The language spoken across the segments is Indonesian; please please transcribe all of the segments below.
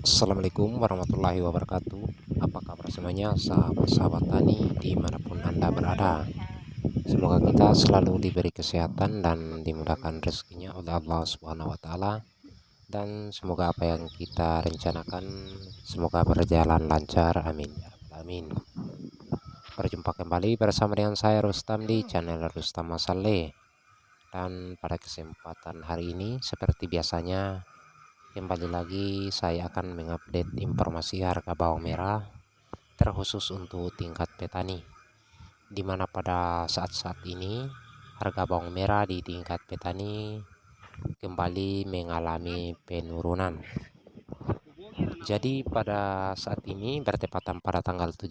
Assalamualaikum warahmatullahi wabarakatuh. Apa kabar semuanya sahabat-sahabat tani di mana pun anda berada? Semoga kita selalu diberi kesehatan dan dimudahkan rezekinya oleh Allah subhanahu wa ta'ala. Dan semoga apa yang kita rencanakan Semoga berjalan lancar. Amin. Ya amin Berjumpa kembali bersama dengan saya Rustam di channel Rustam Masale Dan pada kesempatan hari ini seperti biasanya Kembali lagi saya akan mengupdate informasi harga bawang merah terkhusus untuk tingkat petani. Di mana pada saat-saat ini harga bawang merah di tingkat petani kembali mengalami penurunan. Jadi pada saat ini bertepatan pada tanggal 17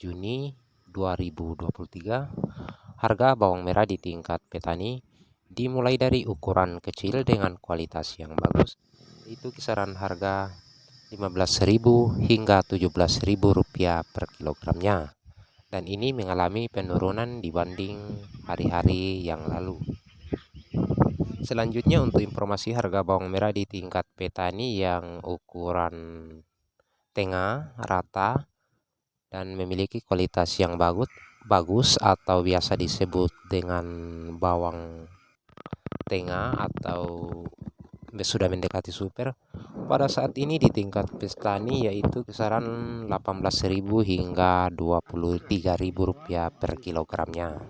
Juni 2023 harga bawang merah di tingkat petani dimulai dari ukuran kecil dengan kualitas yang bagus itu kisaran harga 15.000 hingga 17.000 rupiah per kilogramnya. Dan ini mengalami penurunan dibanding hari-hari yang lalu. Selanjutnya untuk informasi harga bawang merah di tingkat petani yang ukuran tengah rata dan memiliki kualitas yang bagus bagus atau biasa disebut dengan bawang tengah atau sudah mendekati super pada saat ini di tingkat petani yaitu kisaran 18.000 hingga 23.000 rupiah per kilogramnya.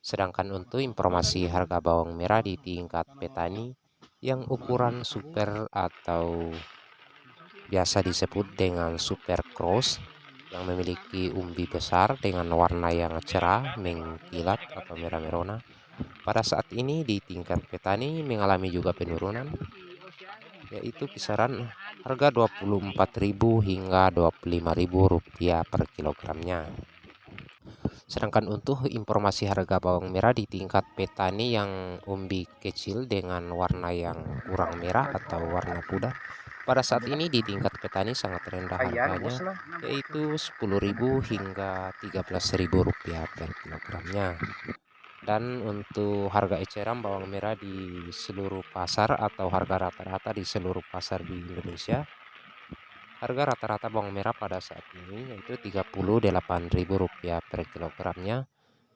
Sedangkan untuk informasi harga bawang merah di tingkat petani yang ukuran super atau biasa disebut dengan super cross yang memiliki umbi besar dengan warna yang cerah mengkilat atau merah merona pada saat ini di tingkat petani mengalami juga penurunan yaitu kisaran harga 24.000 hingga 25.000 rupiah per kilogramnya. Sedangkan untuk informasi harga bawang merah di tingkat petani yang umbi kecil dengan warna yang kurang merah atau warna pudar pada saat ini di tingkat petani sangat rendah harganya yaitu 10.000 hingga 13.000 rupiah per kilogramnya dan untuk harga eceran bawang merah di seluruh pasar atau harga rata-rata di seluruh pasar di Indonesia harga rata-rata bawang merah pada saat ini yaitu Rp38.000 per kilogramnya.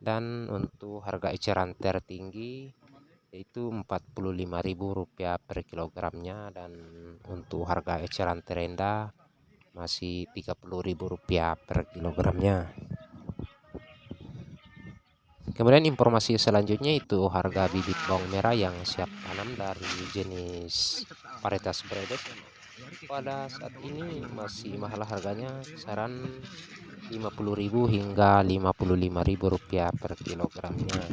Dan untuk harga eceran tertinggi yaitu Rp45.000 per kilogramnya. Dan untuk harga eceran terendah masih Rp30.000 per kilogramnya Kemudian informasi selanjutnya itu harga bibit bawang merah yang siap tanam dari jenis varietas bredes pada saat ini masih mahal harganya kisaran 50.000 hingga 55.000 rupiah per kilogramnya.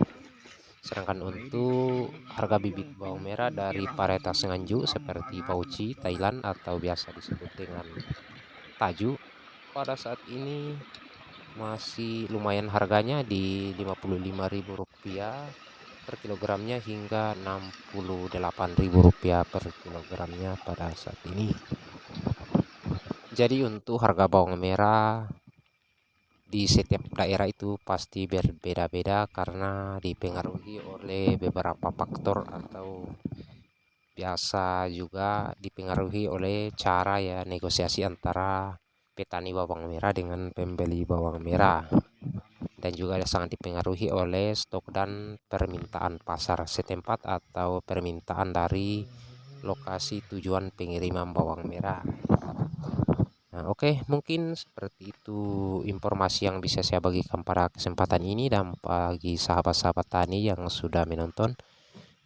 Sedangkan untuk harga bibit bawang merah dari varietas nganjuk seperti Pauci, Thailand atau biasa disebut dengan Taju pada saat ini masih lumayan harganya di Rp55.000 per kilogramnya hingga Rp68.000 per kilogramnya pada saat ini. Jadi untuk harga bawang merah di setiap daerah itu pasti berbeda-beda karena dipengaruhi oleh beberapa faktor atau biasa juga dipengaruhi oleh cara ya negosiasi antara petani bawang merah dengan pembeli bawang merah. Dan juga sangat dipengaruhi oleh stok dan permintaan pasar setempat atau permintaan dari lokasi tujuan pengiriman bawang merah. Nah, oke, okay, mungkin seperti itu informasi yang bisa saya bagikan pada kesempatan ini dan bagi sahabat-sahabat tani yang sudah menonton.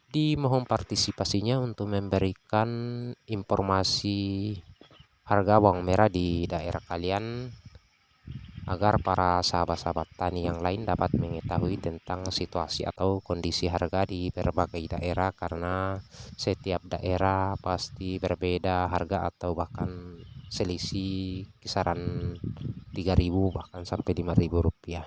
Dimohon partisipasinya untuk memberikan informasi harga bawang merah di daerah kalian agar para sahabat-sahabat tani yang lain dapat mengetahui tentang situasi atau kondisi harga di berbagai daerah karena setiap daerah pasti berbeda harga atau bahkan selisih kisaran 3000 bahkan sampai 5000 rupiah.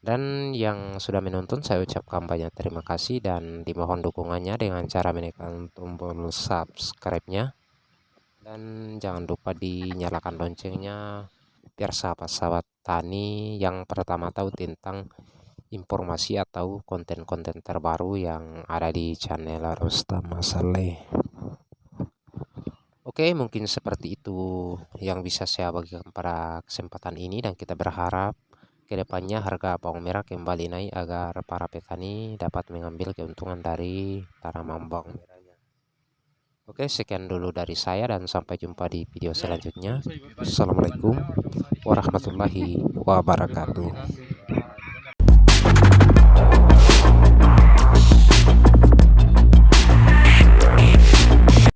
Dan yang sudah menonton saya ucapkan banyak terima kasih dan dimohon dukungannya dengan cara menekan tombol subscribe-nya dan jangan lupa dinyalakan loncengnya biar sahabat-sahabat tani yang pertama tahu tentang informasi atau konten-konten terbaru yang ada di channel Rustam Saleh. Oke, mungkin seperti itu yang bisa saya bagikan pada kesempatan ini dan kita berharap ke depannya harga bawang merah kembali naik agar para petani dapat mengambil keuntungan dari tanaman bawang merah. Oke, sekian dulu dari saya dan sampai jumpa di video selanjutnya. Assalamualaikum warahmatullahi wabarakatuh.